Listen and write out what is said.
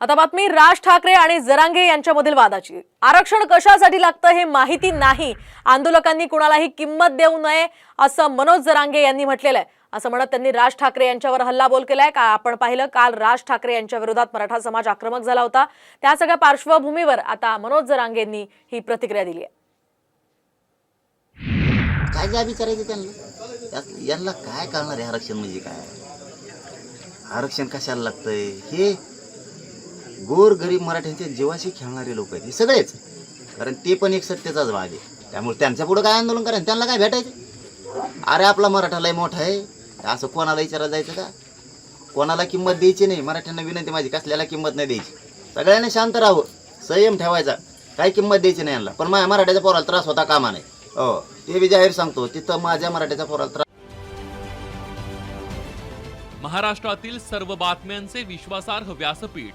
आता बातमी राज ठाकरे आणि जरांगे यांच्यामधील वादाची. आरक्षण कशासाठी लागतं हे माहिती नाही. आंदोलकांनी कुणालाही किंमत देऊ नये असं मनोज जरांगे यांनी म्हटलेलं आहे. असं म्हणत त्यांनी राज ठाकरे यांच्यावर हल्लाबोल केलाय. का आपण पाहिलं काल राज ठाकरे यांच्या विरोधात मराठा समाज आक्रमक झाला होता. त्या सगळ्या पार्श्वभूमीवर आता मनोज जरांगेंनी ही प्रतिक्रिया दिली आहे. काय जाबी करायची त्यांना? यांना काय करणार आहे आरक्षण म्हणजे काय? आरक्षण कशाला लागतंय? हे गोर गरीब मराठ्यांच्या जीवाशी खेळणारे लोक आहेत हे सगळेच. कारण ते पण एक सत्तेचाच भाग आहे. त्यामुळे त्यांच्या पुढं काय आंदोलन करायचं? त्यांना काय भेटायचं? अरे आपला मराठा लय मोठा आहे. असं कोणाला विचारायला जायचं का? कोणाला किंमत द्यायची नाही. मराठ्यांना विनंती माझी कसल्याला किंमत नाही द्यायची? सगळ्यांनी शांत राहावं. संयम ठेवायचा. काही किंमत द्यायची नाही यांना. पण माझ्या मराठ्याच्या पोराला त्रास होता कामा नाही हो ते बी जाहीर सांगतो. तिथं माझ्या मराठ्याच्या पोराला त्रास महाराष्ट्रातील सर्व बातम्यांचे विश्वासार्ह व्यासपीठ